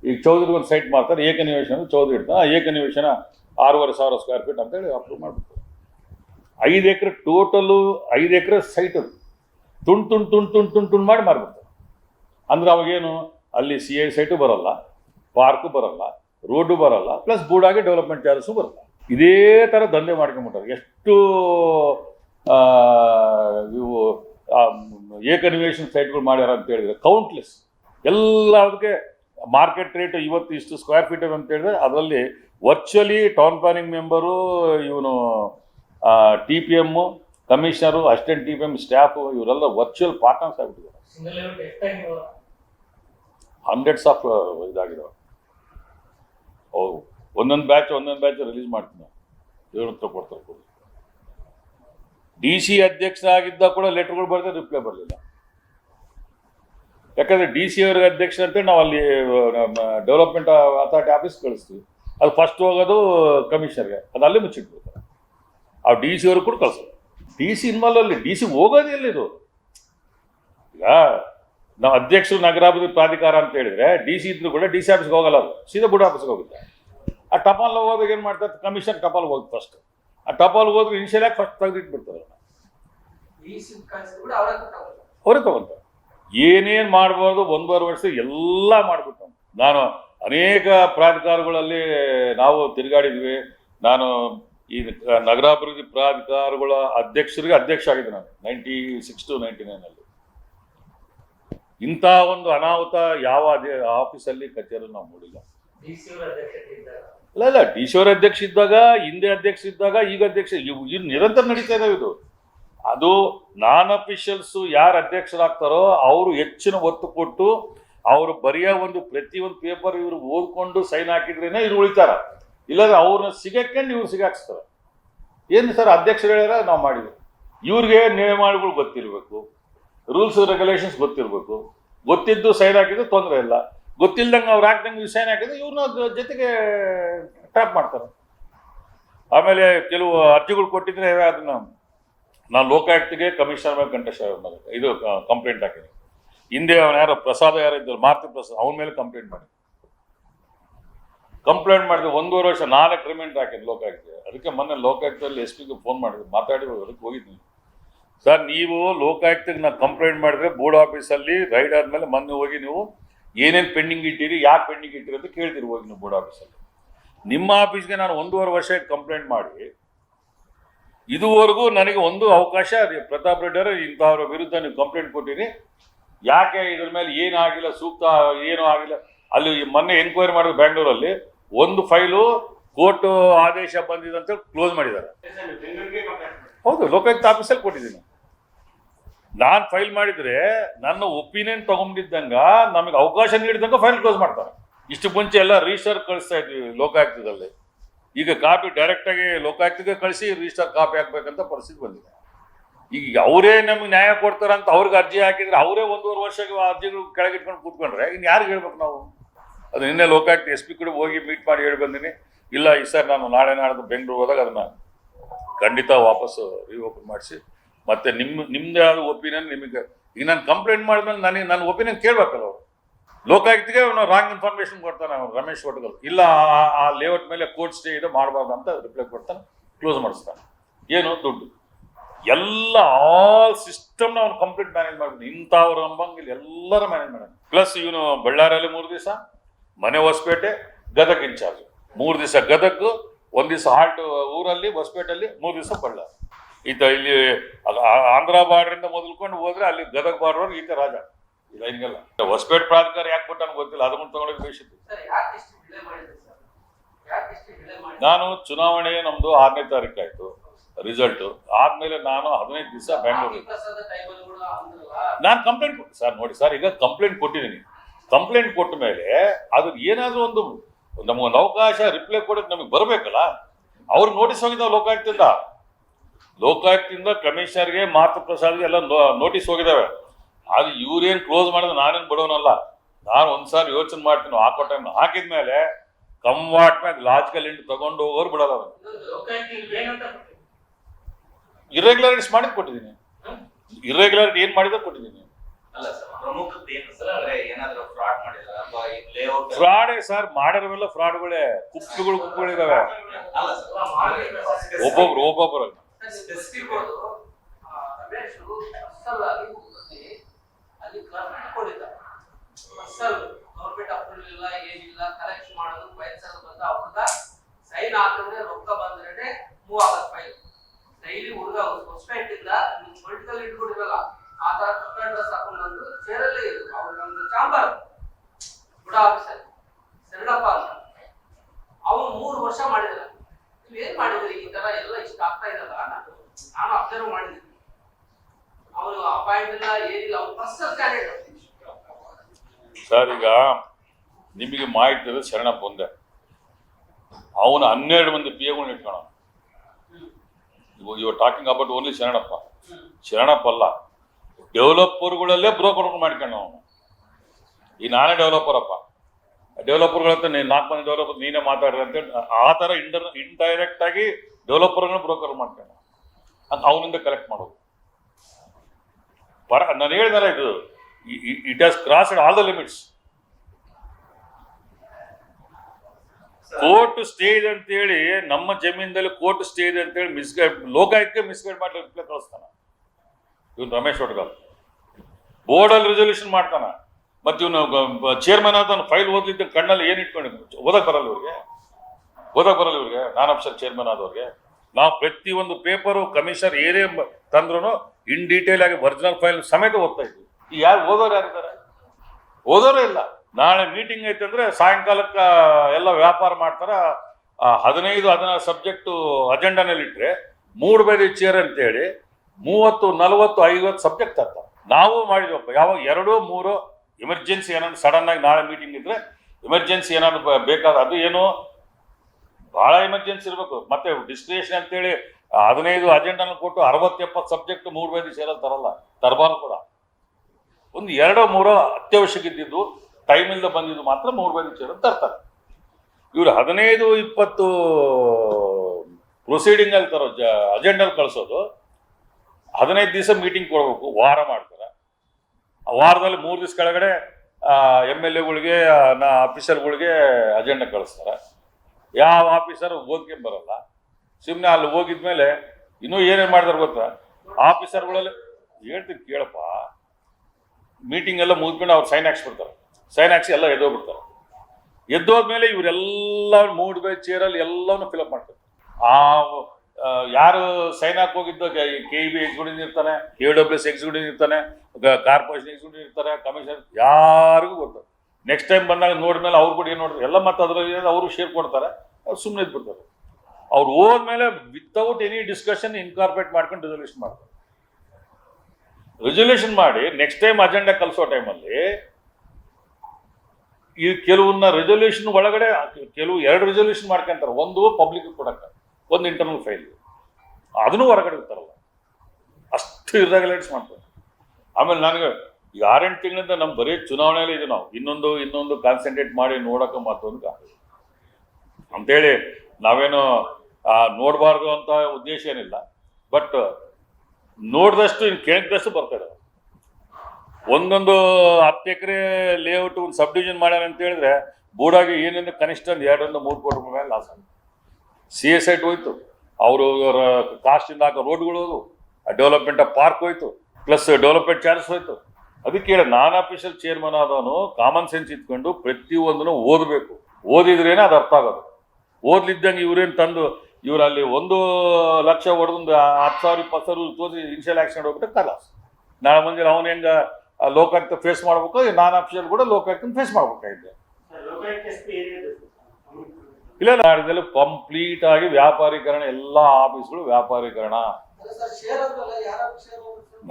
ಈಗ ಚೌಧರಿ ಒಂದು ಸೈಟ್ ಮಾಡ್ತಾರೆ. ಏಕನಿವೇಶನ ಚೌಧರಿ ಇಡ್ತಾನೆ ಏಕನಿವೇಶನ ಆರೂವರೆ ಸಾವಿರ ಸ್ಕ್ವೇರ್ ಫೀಟ್ ಅಂತೇಳಿ ಅಪ್ರೂವ್ ಮಾಡ್ಬಿಡ್ತಾರೆ. ಐದು ಎಕರೆ ಟೋಟಲು ಐದು ಎಕರೆ ಸೈಟ್ ಅದು. ತುಂಡು ತುಂಡು ತುಂಡು ತುಂಡು ತುಂಡು ತುಂಡು ಮಾಡಿ ಮಾರ್ಬಿಡ್ತಾರೆ. ಅಂದ್ರೆ ಅವಾಗೇನು? ಅಲ್ಲಿ ಸಿ ಐ ಸೈಟು ಬರಲ್ಲ ಪಾರ್ಕು ಬರಲ್ಲ ರೋಡು ಬರಲ್ಲ ಪ್ಲಸ್ ಬೂಡಾಗಿ ಡೆವಲಪ್ಮೆಂಟ್ ಚಾರ್ಜಸ್ಸು ಬರಲ್ಲ. ಇದೇ ಥರ ದಂಧೆ ಮಾಡ್ಕೊಂಬಿಟ್ಟಾರೆ ಎಷ್ಟು ಇವು ಏಕನಿವೇಶನ್ ಸೈಟ್ಗಳು ಮಾಡ್ಯಾರ ಅಂತ ಹೇಳಿದ್ರೆ ಕೌಂಟ್ಲೆಸ್ ಎಲ್ಲದಕ್ಕೆ ಮಾರ್ಕೆಟ್ ರೇಟ್ ಇವತ್ತು ಇಷ್ಟು ಸ್ಕ್ವೇರ್ ಫೀಟ್ ಅಂತ ಹೇಳಿದ್ರೆ ಅದರಲ್ಲಿ ವರ್ಚುವಲಿ ಟೌನ್ ಪ್ಲಾನಿಂಗ್ ಮೆಂಬರು ಇವನು T P M commissioner assistant T P M staff ಇವರೆಲ್ಲ ವರ್ಚುವಲ್ ಪಾರ್ಟ್ನರ್ಸ್ ಆಗಿಬಿಟ್ಟಿದ್ದಾರೆ. ಹಂಡ್ರೆಡ್ಸ್ ಆಫ್ ಇದಾಗಿದೆ ಹೌದು. ಒಂದೊಂದು ಬ್ಯಾಚ್ ಒಂದೊಂದು ಬ್ಯಾಚ್ ರಿಲೀಸ್ ಮಾಡ್ತೀನಿ. ನಾವು ಹತ್ರ ಕೊಡ್ತಾರೆ ಕೊಡಿ. ಡಿ ಸಿ ಅಧ್ಯಕ್ಷರಾಗಿದ್ದ ಕೂಡ ಲೆಟರ್ಗಳು ಬರ್ತದೆ, ರಿಪ್ಲೈ ಬರಲಿಲ್ಲ. ಯಾಕಂದ್ರೆ ಡಿ ಸಿ ಅವ್ರಿಗೆ ಅಧ್ಯಕ್ಷ ಅಂತೇಳಿ ನಾವು ಅಲ್ಲಿ ಡೆವಲಪ್ಮೆಂಟ್ ಅಥಾರಿಟಿ ಆಫೀಸ್ ಕಳಿಸ್ತೀವಿ. ಅದು ಫಸ್ಟ್ ಹೋಗೋದು ಕಮಿಷನರ್ಗೆ ಅದು ಅಲ್ಲಿ ಮುಚ್ಚಿಟ್ಬಿಡ್ತಾರೆ. ಆ ಡಿ ಸಿ ಅವ್ರಿಗೆ ಕೂಡ ಕಳ್ಸೋದು ಡಿ ಸಿ ಇನ್ವಾಲ್ವ್ ಅಲ್ಲಿ, ಡಿ ಸಿ ಹೋಗೋದೇ ಎಲ್ಲಿದು? ಈಗ ನಾವು ಅಧ್ಯಕ್ಷರು ನಗರಾಭಿವೃದ್ಧಿ ಪ್ರಾಧಿಕಾರ ಅಂತ ಹೇಳಿದ್ರೆ, ಡಿ ಸಿ ಇದ್ರು ಕೂಡ ಡಿ ಸಿ ಆಫೀಸ್ಗೆ ಹೋಗಲ್ಲ ಅದು. ಸೀದಾ ಬುಡ ಆಫೀಸ್ಗೆ ಹೋಗುತ್ತೆ. ಆ ಟಪಾಲ್ ಹೋದಾಗ ಏನು ಮಾಡ್ತಾರೆ? ಕಮಿಷನ್ ಟಪಾಲ್ ಹೋಗುತ್ತೆ ಫಸ್ಟ್ ಆ ಟಪಾಲ್ ಹೋದ್ರೆ ಇನಿಷಿಯಲ್ ಆಗಿ ಫಸ್ಟ್ ತೆಗೆದಿಟ್ಬಿಡ್ತಾರೆ ಅವರೇ ತಗೊಂತಾರೆ ಏನೇನು ಮಾಡ್ಬೋದು ಒಂದೂವರೆ ವರ್ಷ ಎಲ್ಲ ಮಾಡಿಬಿಟ್ಟು ನಾನು ಅನೇಕ ಪ್ರಾಧಿಕಾರಗಳಲ್ಲಿ ನಾವು ತಿರುಗಾಡಿದ್ವಿ. ನಾನು ಈ ನಗರಾಭಿವೃದ್ಧಿ ಪ್ರಾಧಿಕಾರಗಳ ಅಧ್ಯಕ್ಷರಿಗೆ ಅಧ್ಯಕ್ಷ ಆಗಿದ್ದೆ ನಾನು ನೈಂಟಿ ಸಿಕ್ಸ್ ಟು ನೈಂಟಿ ನೈನಲ್ಲಿ ಇಂಥ ಒಂದು ಅನಾಹುತ ಯಾವ ಅದೇ ಆಫೀಸಲ್ಲಿ ಕಚೇರಿ ನಾವು ನೋಡಿಲ್ಲ. ಇಲ್ಲ ಇಲ್ಲ ಡಿ ಶಿ ಅವ್ರ ಅಧ್ಯಕ್ಷ ಇದ್ದಾಗ, ಹಿಂದೆ ಅಧ್ಯಕ್ಷ ಇದ್ದಾಗ, ಈಗ ಅಧ್ಯಕ್ಷ, ಇವು ನಿರಂತರ ನಡೀತಾ ಇದಾವೆ ಇದು. ಅದು ನಾನ್ ಅಫಿಷಿಯಲ್ಸ್ ಯಾರು ಅಧ್ಯಕ್ಷರಾಗ್ತಾರೋ ಅವರು ಹೆಚ್ಚಿನ ಒತ್ತು ಕೊಟ್ಟು ಅವರು ಬರೆಯೋ ಒಂದು ಪ್ರತಿಯೊಂದು ಪೇಪರ್ ಇವರು ಓದ್ಕೊಂಡು ಸೈನ್ ಹಾಕಿದ್ರೇನೆ ಇವ್ರು ಉಳಿತಾರ. ಇಲ್ಲಾಂದ್ರೆ ಅವ್ರನ್ನ ಸಿಗಕ್ಕಂಡು ಇವ್ರು ಸಿಗಾಕ್ಸ್ತಾರೆ. ಏನು ಸರ್ ಅಧ್ಯಕ್ಷರು ಹೇಳ್ಯಾರ? ನಾವು ಮಾಡಿದ್ವಿ. ಇವ್ರಿಗೆ ನಿಯಮಗಳು ಗೊತ್ತಿರಬೇಕು. ರೂಲ್ಸ್ ರೆಗ್ಯುಲೇಷನ್ಸ್ ಗೊತ್ತಿರಬೇಕು. ಗೊತ್ತಿದ್ದು ಸೈನ್ ಹಾಕಿದ್ರೆ ತೊಂದರೆ ಇಲ್ಲ. ಗೊತ್ತಿಲ್ದಂಗೆ ಅವ್ರು ಹಾಕ್ದಂಗೆ ವಿಷಯನ ಹಾಕಿದ್ರೆ ಇವ್ರನ್ನ ಜೊತೆಗೆ ಟ್ರ್ಯಾಪ್ ಮಾಡ್ತಾರೆ. ಆಮೇಲೆ ಕೆಲವು ಅರ್ಜಿಗಳು ಕೊಟ್ಟಿದ್ರೆ ಅದನ್ನ ನಾನು ಲೋಕಾಯುಕ್ತಿಗೆ ಕಮಿಷನರ್ ಮೇಲೆ ಕಂಟೆಸ್ಟ್ ಇದು ಕಂಪ್ಲೇಂಟ್ ಹಾಕಿದೆ ಹಿಂದೆ ಅವನ ಯಾರೋ ಪ್ರಸಾದ ಯಾರು ಇದ್ದರು ಮಾರುತಿ ಪ್ರಸಾದ್, ಅವನ ಮೇಲೆ ಕಂಪ್ಲೇಂಟ್ ಮಾಡಿ ಕಂಪ್ಲೇಂಟ್ ಮಾಡಿದೆ ಒಂದೂವರೆ ವರ್ಷ ನಾಲ್ಕು ರಿಮೆಂಟ್ ಹಾಕಿದ್ದು ಲೋಕಾಯುಕ್ತಿಗೆ. ಅದಕ್ಕೆ ಮೊನ್ನೆ ಲೋಕಾಯುಕ್ತದಲ್ಲಿ ಎಸ್ ಪಿಗೆ ಫೋನ್ ಮಾಡಿದ್ರು ಮಾತಾಡಿ ಅದಕ್ಕೆ ಹೋಗಿದ್ದೀನಿ ಸರ್, ನೀವು ಲೋಕಾಯುಕ್ತಿಗೆ ನಾನು ಕಂಪ್ಲೇಂಟ್ ಮಾಡಿದ್ರೆ ಬೋರ್ಡ್ ಆಫೀಸಲ್ಲಿ ರೈಡ್ ಆದಮೇಲೆ ಮೊನ್ನೆ ಹೋಗಿ ನೀವು ಏನೇನು ಪೆಂಡಿಂಗ್ ಇಟ್ಟಿರಿ, ಯಾಕೆ ಪೆಂಡಿಂಗ್ ಇಟ್ಟಿರಿ ಅಂತ ಕೇಳ್ತೀರಿ ಹೋಗಿ ನೀವು ಬೋರ್ಡ್ ಆಫೀಸಲ್ಲಿ ನಿಮ್ಮ ಆಫೀಸ್ಗೆ ನಾನು ಒಂದೂವರೆ ವರ್ಷ ಕಂಪ್ಲೇಂಟ್ ಮಾಡಿ. ಇದುವರೆಗೂ ನನಗೆ ಒಂದು ಅವಕಾಶ ಪ್ರತಾಪ್ ರೆಡ್ಡಿ ಅವರು ಇಂಥವ್ರ ವಿರುದ್ಧ ನೀವು ಕಂಪ್ಲೇಂಟ್ ಕೊಟ್ಟಿರಿ. ಯಾಕೆ ಇದ್ರ ಮೇಲೆ ಏನು ಆಗಿಲ್ಲ, ಸೂಕ್ತ ಏನೂ ಆಗಿಲ್ಲ. ಅಲ್ಲಿ ಮೊನ್ನೆ ಎನ್ಕ್ವೈರಿ ಮಾಡಿದ್ರು ಬ್ಯಾಂಗ್ಳೂರಲ್ಲಿ ಒಂದು ಫೈಲು ಕೋರ್ಟ್ ಆದೇಶ ಬಂದಿದೆ ಅಂತ ಕ್ಲೋಸ್ ಮಾಡಿದ್ದಾರೆ. ಹೌದು, ಲೋಕಾಯುಕ್ತ ಆಫೀಸಲ್ಲಿ ಕೊಟ್ಟಿದ್ದೀನಿ. ನಾನು ಫೈಲ್ ಮಾಡಿದರೆ ನನ್ನ ಒಪಿನಿಯನ್ ತಗೊಂಡಿದ್ದಂಗ ನಮಗೆ ಅವಕಾಶ ನೀಡಿದಂಗೆ ಫೈಲ್ ಕ್ಲೋಸ್ ಮಾಡ್ತಾರೆ. ಇಷ್ಟು ಮುಂಚೆ ಎಲ್ಲ ರಿಜಿಸ್ಟರ್ ಕಳಿಸ್ತಾ ಇದ್ವಿ ಲೋಕಾಯುಕ್ತದಲ್ಲಿ ಈಗ ಕಾಪಿ ಡೈರೆಕ್ಟಾಗಿ ಲೋಕಾಯುಕ್ತಕ್ಕೆ ಕಳಿಸಿ ರಿಜಿಸ್ಟರ್ ಕಾಪಿ ಹಾಕ್ಬೇಕಂತ ಪರಿಸ್ಥಿತಿ ಬಂದಿದೆ. ಈಗ ಅವರೇ ನಮಗೆ ನ್ಯಾಯ ಕೊಡ್ತಾರೆ ಕೊಡ್ತಾರಂತ ಅವ್ರಿಗೆ ಅರ್ಜಿ ಹಾಕಿದ್ರೆ ಅವರೇ ಒಂದೂವರೆ ವರ್ಷ ಅರ್ಜಿಗಳು ಕೆಳಗಿಟ್ಕೊಂಡು ಕೂತ್ಕೊಂಡ್ರೆ ಇನ್ನು ಯಾರಿಗೆ ಹೇಳ್ಬೇಕು ನಾವು? ಅದು ನಿನ್ನೆ ಲೋಕಾಯುಕ್ತ ಎಸ್ ಪಿ ಕೂಡ ಹೋಗಿ ಮೀಟ್ ಮಾಡಿ ಹೇಳಿ ಬಂದೀನಿ. ಇಲ್ಲ ಈ ಸರ್ ನಾನು ನಾಳೆ ನಾಡ್ದು ಬೆಂಗಳೂರು ಹೋದಾಗ ಅದನ್ನು ಖಂಡಿತ ವಾಪಸ್ಸು ರೀಓಪನ್ ಮಾಡಿಸಿ ಮತ್ತೆ ನಿಮ್ಮ, ನಿಮ್ದೇ ಆದ ಒಪಿನಿಯನ್ ನಿಮಗೆ, ಈಗ ನಾನು ಕಂಪ್ಲೇಂಟ್ ಮಾಡಿದ್ಮೇಲೆ ನನಗೆ ನನ್ನ ಒಪಿನಿಯನ್ ಕೇಳ್ಬೇಕಲ್ಲ ಅವರು. ಲೋಕಾಯುಕ್ತಿಗೆ ಅವನು ರಾಂಗ್ ಇನ್ಫಾರ್ಮೇಶನ್ ಕೊಡ್ತಾನೆ ಅವನು, ರಮೇಶ್ ಒಟ್ಗಲ್. ಇಲ್ಲ, ಆ- ಲೇಔಟ್ ಮೇಲೆ ಕೋರ್ಟ್ ಸ್ಟೇ ಇದೆ, ಮಾಡಬಾರ್ದು ಅಂತ ರಿಪ್ಲೈ ಕೊಡ್ತಾನೆ ಕ್ಲೋಸ್ ಮಾಡಿಸ್ತಾನೆ. ಏನು? ದುಡ್ಡು. ಎಲ್ಲ ಆಲ್ ಸಿಸ್ಟಮ್ನ ಅವ್ನು ಕಂಪ್ಲೀಟ್ ಮ್ಯಾನೇಜ್ ಮಾಡ್ಬಿಟ್ಟು ಇಂಥವ್ರು ಅಂಬಂಗಿಲ್ಲ ಎಲ್ಲರ ಮ್ಯಾನೇಜ್ ಮಾಡಿ ಪ್ಲಸ್ ಇವನು ಬಳ್ಳಾರಿಯಲ್ಲಿ ಮೂರು ದಿವಸ, ಮನೆ ಹೊಸಪೇಟೆ, ಗದಗ ಇನ್ಚಾರ್ಜ್ ಮೂರು ದಿವಸ ಗದಗ್ ಒಂದು ದಿವಸ ಹಾಲ್ಟ್ ಊರಲ್ಲಿ, ಹೊಸಪೇಟೆಯಲ್ಲಿ, ಮೂರು ದಿವಸ ಬಳ್ಳಾರಿ. ಈತ ಇಲ್ಲಿ ಆಂಧ್ರ ಬಾರ್ಡ್ರಿಂದ ಮೊದಲ್ಕೊಂಡು ಹೋದ್ರೆ ಅಲ್ಲಿ ಗದಗ ಬಾರ್ಡರ್ ಈತ ರಾಜ. ಇಲ್ಲ ಹಿಂಗಲ್ಲ. ಹೊಸಪೇಟೆ ಪ್ರಾಧಿಕಾರ ಯಾಕೆ ಕೊಟ್ಟಾನ ಗೊತ್ತಿಲ್ಲ. ಅದನ್ನು ತಗೊಂಡೋಗಿ ಬೇಯಿಸಿದ್ದು ನಾನು ಚುನಾವಣೆ ನಮ್ದು ಆರನೇ ತಾರೀಕು ಆಯ್ತು. ರಿಸಲ್ಟ್. ಆದ್ಮೇಲೆ ನಾನು ಹದಿನೈದು ದಿವಸ ಅಂದ್ರಲ್ಲ? ನಾನು ಕಂಪ್ಲೇಂಟ್ ಸರ್ ನೋಡಿ ಸರ್ ಈಗ ಕಂಪ್ಲೇಂಟ್ ಕೊಟ್ಟಿದ್ದೀನಿ. ಕಂಪ್ಲೇಂಟ್ ಕೊಟ್ಟ ಮೇಲೆ ಅದು ಏನಾದರೂ ಒಂದು ನಮಗೊಂದು ಅವಕಾಶ ರಿಪ್ಲೈ ಕೊಡೋದು ನಮಗೆ ಬರಬೇಕಲ್ಲ? ಅವ್ರು ನೋಟಿಸ್ ಹೋಗಿದ್ದಾವೆ ಲೋಕಾಯುಕ್ತದಿಂದ ಲೋಕಾಯುಕ್ತದಿಂದ ಕಮಿಷನರ್ಗೆ ಮಾತು ಪ್ರಸಾದ್ಗೆ ಎಲ್ಲ ನೋಟಿಸ್ ಹೋಗಿದ್ದಾವೆ ಅದು ಇವ್ರೇನು ಕ್ಲೋಸ್ ಮಾಡಿದ್ರೆ ನಾನೇನು ಬಿಡೋನಲ್ಲ ನಾನು ಒಂದ್ಸಾರಿ ಯೋಚನೆ ಮಾಡ್ತೀನಿ ಹಾಕೋ ಟೈಮ್ ಹಾಕಿದ್ಮೇಲೆ ಕಂವಾಟ್ಮ್ಯಾಗ ಲಾಜಿಕಲ್ ಇಂಟು ತಗೊಂಡು ಹೋಗೋರು ಬಿಡಲ್ಲ? ಇರ್ರೆಗ್ಯುಲಾರಿಟೀಸ್ ಮಾಡಿದ್ ಕೊಟ್ಟಿದ್ದೀನಿ. ಹ್ಮ್? ಇರ್ರೆಗ್ಯುಲಾರಿಟಿ ಏನು ಮಾಡಿದ್ರೆ ಕೊಟ್ಟಿದ್ದೀನಿ. ಫ್ರಾಡ್ ಸರ್ ಮಾಡಿರೋವೆಲ್ಲ ಫ್ರಾಡ್ಗಳೇ ಕುಪ್ಪುಗಳು ಕುಪ್ಪುಗಳಿದಾವೆ. ಒಬ್ಬೊಬ್ರು ಒಬ್ಬೊಬ್ರು. ಆ, ರಮೇಶ್ ಅಸಲಾಗಿ ಹೋಗಿ ಅಲ್ಲಿ ಕ್ಲರ್ಕ್ ಇಟ್ಕೊಂಡಿದ್ದ ಅಸಲ್ ಗೌರ್ಮೆಂಟ್ ಅಪ್ರೂವಲ್ ಇಲ್ಲ ಏನಿಲ್ಲ ಕಲೆಕ್ಷನ್ ಮಾಡೋದು ವಯಸ್ಸಾಗ ಬಂದ ಅವ್ರದ ಸೈನ್ ಹಾಕಿದ್ರೆ ರೊಕ್ಕ ಬಂದ್ರೆ ಮೂವ್ ಆಗತ್ ಫೈಲ್ ಡೈಲಿ ಹುಡುಗ ಹೊಸಪೇಟ್ ಇಂದ ನಿಮ್ ಪೊಲಿಟಿಕಲ್ ಇಟ್ಕೊಂಡಿರಲ್ಲ ಆ ತರ ಕಟ್ಟಡ ಡ್ರೆಸ್ ಹಾಕೊಂಡು ಬಂದು ಇರು ಅವ್ರು ನಮ್ದು ಚಾಂಬರ್ ಬುಡ ಆಫೀಸರ್ ಸೆರಡಪ್ಪ ಅಂತ. ಅವನು ಮೂರು ವರ್ಷ ಮಾಡಿದ್ರ ನೀವೇನ್ ಮಾಡಿದ್ರಿ ಈ ತರ ಎಲ್ಲ ಇಷ್ಟ ಆಗ್ತಾ ಇದಲ್ಲ ನಾನು ನಾನು ಅಬ್ಸರ್ವ್ ಮಾಡಿದೆ ಅವರು ಅಪಾಯಿಂಟ್ ಇಲ್ಲ ಏನಿಲ್ಲ, ಅವ್ರು ಪರ್ಸನಲ್ ಕ್ಯಾಂಡಿಡೇಟ್ ಸರ್, ಈಗ ನಿಮಗೆ ಮಾಹಿತಿ ಇದೆ ಬಂದೆ. ಅವನು ಹನ್ನೆರಡು ಮಂದಿ ಪಿ ಎಗಳನ್ನ ಇಟ್ಕೊಳ ಇವಾಗ talking about only Sharanappa. Sharanappa ಅಲ್ಲ ಡೆವಲಪರ್ಗಳಲ್ಲೇ ಬ್ರೋಕರ್ ಮಾಡ್ಕೊಂಡು ಅವನು. ಈ ನಾನೇ ಡೆವಲಪರ್ ಅಪ್ಪ. ಡೆವಲಪರ್ಗಳ ಹತ್ರ ನೀನು ನಾಲ್ಕು ಮಂದಿ ಡೆವಲಪರ್ ನೀನೇ ಮಾತಾಡ್ರಿ ಅಂತೇಳಿ ಆ ಥರ ಇಂಡರ್ ಇಂಡೈರೆಕ್ಟ್ ಆಗಿ ಡೆವಲಪರ್ಗಳನ್ನ ಬ್ರೋಕರ್ ಮಾಡ್ಕೊಂಡು ಅವನಿಂದ ಕಲೆಕ್ಟ್ ಮಾಡೋದು. ಪರ ನಾನು ಹೇಳಿದಾರೆ ಇದು it has crossed all the limits court stay ಇದೆ ಅಂತೇಳಿ, ನಮ್ಮ ಜಮೀನಲ್ಲಿ ಕೋರ್ಟ್ ಸ್ಟೇ ಇದೆ ಅಂತೇಳಿ ಮಿಸ್ಗೈಡ್ ಲೋಕಾಯುಕ್ತಕ್ಕೆ ಮಿಸ್ಗೈಡ್ ಮಾಡಿ ಕಳಿಸ್ತಾನ. ಇವನು ರಮೇಶ್ ಬೋರ್ಡ್ ಬೋರ್ಡಲ್ಲಿ ರೆಸೊಲ್ಯೂಷನ್ ಮಾಡ್ತಾನ. ಮತ್ತೆ ಇವನು ಚೇರ್ಮನ್ ಆದ ಫೈಲ್ ಓದ್ಲಿದ್ದ ಕಣ್ಣಲ್ಲಿ ಏನು ಇಟ್ಕೊಂಡು ಓದಕ್ ಬರಲ್ಲ ಇವ್ರಿಗೆ. ಓದಕ್ ಬರಲ್ಲ ಇವ್ರಿಗೆ. ನಾನ್ ಆಫೀಸರ್ ಚೇರ್ಮನ್ ಆದವ್ರಿಗೆ. ನಾವು ಪ್ರತಿಯೊಂದು ಪೇಪರು ಕಮಿಷನರ್ ಏನೇ ತಂದ್ರು ಇನ್ ಡೀಟೇಲ್ ಆಗಿ ಒರಿಜಿನಲ್ ಫೈಲ್ ಸಮೇತ ಓದ್ತಾ ಇದ್ವಿ. ಈ ಯಾರು ಓದೋರು ಯಾರಿದ್ದಾರೆ? ಓದೋರೇ ಇಲ್ಲ. ನಾಳೆ ಮೀಟಿಂಗ್ ಐತೆ ಅಂದ್ರೆ ಸಾಯಂಕಾಲಕ್ಕೆ ಎಲ್ಲ ವ್ಯಾಪಾರ ಮಾಡ್ತಾರ. ಹದಿನೈದು ಹದಿನಾರು ಸಬ್ಜೆಕ್ಟು ಅಜೆಂಡಾನಲ್ಲಿ ಇಟ್ಟರೆ ಮೂರು ಬೇರೆ ಚೇರ್ ಅಂತೇಳಿ ಮೂವತ್ತು ನಲವತ್ತು ಐವತ್ತು ಸಬ್ಜೆಕ್ಟ್ ಅಂತ ನಾವು ಮಾಡಿದ್ವಪ್ಪ ಯಾವಾಗ ಎರಡು ಮೂರು ಎಮರ್ಜೆನ್ಸಿ ಏನಾದ್ರು ಸಡನ್ ಆಗಿ ನಾಳೆ ಮೀಟಿಂಗ್ ಇದ್ರೆ ಎಮರ್ಜೆನ್ಸಿ ಏನಾದ್ರು ಬೇಕಾದ ಅದು ಏನು ಬಹಳ ಎಮರ್ಜೆನ್ಸಿ ಇರಬೇಕು. ಮತ್ತೆ ಡಿಸ್ಕ್ರಿಷನ್ ಅಂತೇಳಿ ಹದಿನೈದು ಅಜೆಂಡಾನ ಕೊಟ್ಟು ಅರವತ್ತು ಎಪ್ಪತ್ತು ಸಬ್ಜೆಕ್ಟ್ ಮೂರು ಬೇರೆ ಸೇರಲ್ ತರಲ್ಲ ಕೂಡ. ಒಂದು ಎರಡೋ ಮೂರೋ ಅತ್ಯವಶ್ಯಕ ಇದ್ದಿದ್ದು ಟೈಮ್ ಇಂದ ಬಂದಿದ್ದು ಮಾತ್ರ ಮೂರು ಬೇರೆ ಸೇರ ತರ್ತಾರೆ. ಇವರು ಹದಿನೈದು ಇಪ್ಪತ್ತು ಪ್ರೊಸೀಡಿಂಗ್ ಅಲ್ಲಿ ತರೋ ಜ ಅಜೆಂಡಲ್ಲಿ ಕಳಿಸೋದು. ಹದಿನೈದು ದಿವಸ ಮೀಟಿಂಗ್ ಕೊಡಬೇಕು, ವಾರ ಮಾಡ್ತಾರೆ. ವಾರದಲ್ಲಿ ಮೂರು ದಿವಸ ಕೆಳಗಡೆ ಎಂ ಎಲ್ ಎಗಳಿಗೆ ನಾ ಆಫೀಸರ್ಗಳಿಗೆ ಅಜೆಂಡಾ ಕಳಿಸ್ತಾರೆ. ಯಾವ ಆಫೀಸರ್ ಓದ್ಕೊಂಡ್ ಬರಲ್ಲ. ಸುಮ್ಮನೆ ಅಲ್ಲಿ ಹೋಗಿದ್ಮೇಲೆ ಇನ್ನೂ ಏನೇನು ಮಾಡಿದಾರೆ ಗೊತ್ತಾ? ಆಫೀಸರ್ಗಳಲ್ಲಿ ಹೇಳ್ತೀನಿ ಕೇಳಪ್ಪ. ಮೀಟಿಂಗ್ ಎಲ್ಲ ಮುಗಿದ್ಕೊಂಡು ಅವ್ರು ಸೈನ್ ಹಾಕ್ಸ್ಬಿಡ್ತಾರೆ. ಸೈನ್ ಹಾಕ್ಸಿ ಎಲ್ಲ ಎದ್ದೋಗ್ಬಿಡ್ತಾರೆ ಎದ್ದೋದ್ಮೇಲೆ ಇವರೆಲ್ಲ ಮೂಡ್ ಬೈ ಚೇರಲ್ಲಿ ಎಲ್ಲವನ್ನು ಫಿಲಪ್ ಮಾಡ್ತಾರೆ. ಆ ಯಾರು ಸೈನ್ ಹಾಕಿ ಹೋಗಿದ್ದು ಕೆ ಬಿ ಎಕ್ಸಿಕ್ಯೂಟಿವ್ ಇರ್ತಾನೆ ಕೆ ಡಬ್ಲ್ಯೂ ಎಸ್ ಎಕ್ಸಿಕ್ಯೂಟಿವ್ ಇರ್ತಾನೆ ಕಾರ್ಪೊರೇಷನ್ ಎಕ್ಸಿಕ್ಯೂಟಿವ್ ಇರ್ತಾರೆ ಕಮಿಷನ್ ಯಾರಿಗೂ ಗೊತ್ತು ನೆಕ್ಸ್ಟ್ ಟೈಮ್ ಬಂದಾಗ ನೋಡಿದ್ಮೇಲೆ ಅವ್ರು ಕೂಡ ಏನು ನೋಡಿದ್ರು ಎಲ್ಲ ಮತ್ತೆ ಅದರಲ್ಲಿ ಅವರು ಶೇರ್ ಕೊಡ್ತಾರೆ. ಅವ್ರು ಸುಮ್ಮನೆ ಇದ್ಬಿಡ್ತಾರೆ. ಅವ್ರು ಹೋದ್ಮೇಲೆ ವಿತೌಟ್ ಎನಿ ಡಿಸ್ಕಷನ್ ಇನ್ಕಾರ್ಪೊರೇಟ್ ಮಾಡ್ಕೊಂಡು ರೆಸಲ್ಯೂಷನ್ ಮಾಡ್ತಾರೆ. ರೆಸಲ್ಯೂಷನ್ ಮಾಡಿ ನೆಕ್ಸ್ಟ್ ಟೈಮ್ ಅಜೆಂಡಾ ಕಲಿಸೋ ಟೈಮಲ್ಲಿ ಈ ಕೆಲವನ್ನ ರೆಸಲ್ಯೂಷನ್ ಒಳಗಡೆ ಕೆಲವು ಎರಡು ರೆಸಲ್ಯೂಷನ್ ಮಾಡ್ಕೊಂತಾರೆ. ಒಂದು ಪಬ್ಲಿಕ್ ಕೊಡಕ್ಕೆ, ಒಂದು ಇಂಟರ್ನಲ್ ಫೈಲ್ ಅದನ್ನು ಹೊರಗಡೆ ಇರ್ತಾರಲ್ಲ ಅಷ್ಟು ಇರ್ರೆಗ್ಯುಲೇಟ್ಸ್ ಮಾಡ್ತಾರೆ. ಆಮೇಲೆ ನನಗೆ ಈಗ ಆರೆಂಟು ತಿಂಗಳಿಂದ ನಮ್ಮ ಬರೀ ಚುನಾವಣೆಯಲ್ಲಿ ಇದೆ ನಾವು. ಇನ್ನೊಂದು ಇನ್ನೊಂದು ಕಾನ್ಸಂಟ್ರೇಟ್ ಮಾಡಿ ನೋಡೋಕೆ ಮತ್ತೊಂದು. ಅಂತೇಳಿ ನಾವೇನು ನೋಡಬಾರ್ದು ಅಂತ ಉದ್ದೇಶ ಏನಿಲ್ಲ. ಬಟ್ ನೋಡಿದಷ್ಟು ಇನ್ನು ಕೇಳಿದಷ್ಟು ಬರ್ತಾರೆ ಒಂದೊಂದು ಹತ್ತು ಎಕರೆ ಲೇಔಟ್ ಒಂದು ಸಬ್ ಡಿವಿಷನ್ ಮಾಡ್ಯಾರ ಅಂತ ಹೇಳಿದ್ರೆ ಬೋರ್ಡಾಗಿ ಏನಿಂದ ಕನಿಷ್ಠ ಒಂದು ಎರಡರಿಂದ ಮೂರು ಕೋಟಿ ರೂಪಾಯಿ ಲಾಸ್ ಆಗುತ್ತೆ. ಸಿ ಎಸ್ ಐಟ್ ಹೋಯ್ತು. ಅವರು ಕಾಸ್ಟಿಂದ ಹಾಕೋ ರೋಡ್ಗಳು ಡೆವಲಪ್ಮೆಂಟ್ ಆಫ್ ಪಾರ್ಕ್ ಹೋಯ್ತು. ಪ್ಲಸ್ ಡೆವಲಪ್ಮೆಂಟ್ ಚಾರ್ಜಸ್ ಹೋಯ್ತು. ಅದಕ್ಕೆ ಹೇಳಿ ನಾನ್ ಅಫಿಷಿಯಲ್ ಚೇರ್ಮನ್ ಆದವನು ಕಾಮನ್ ಸೆನ್ಸ್ ಇಟ್ಕೊಂಡು ಪ್ರತಿಯೊಂದನ್ನು ಓದಬೇಕು. ಓದಿದ್ರೇನೆ ಅದು ಅರ್ಥ ಆಗೋದು. ಓದ್ಲಿದ್ದಂಗೆ ಇವ್ರೇನು ತಂದು ಇವರಲ್ಲಿ ಒಂದು ಲಕ್ಷ ಹೊಡೆದೊಂದು ಹತ್ತು ಸಾವಿರ, ಇಪ್ಪತ್ತು ಸಾವಿರ ತೋರಿಸಿ ಇನ್ಷಿಯಲ್ ಆಕ್ಷನ್ ಹೋಗ್ಬಿಟ್ಟು ಕಲಾಸ್ ನಾಳೆ ಮುಂಜಾನೆ ಅವನು ಹೆಂಗೆ ಲೋಕಾಯುಕ್ತ ಫೇಸ್ ಮಾಡ್ಬೇಕು ನಾನ್ ಅಫಿಷಿಯಲ್ ಕೂಡ ಲೋಕಾಯುಕ್ತನ ಫೇಸ್ ಮಾಡ್ಬೇಕಾಗಿದೆ ಇಲ್ಲ ನಾಡಿದಲ್ಲಿ ಕಂಪ್ಲೀಟ್ ಆಗಿ ವ್ಯಾಪಾರೀಕರಣ, ಎಲ್ಲ ಆಫೀಸ್ಗಳು ವ್ಯಾಪಾರೀಕರಣ.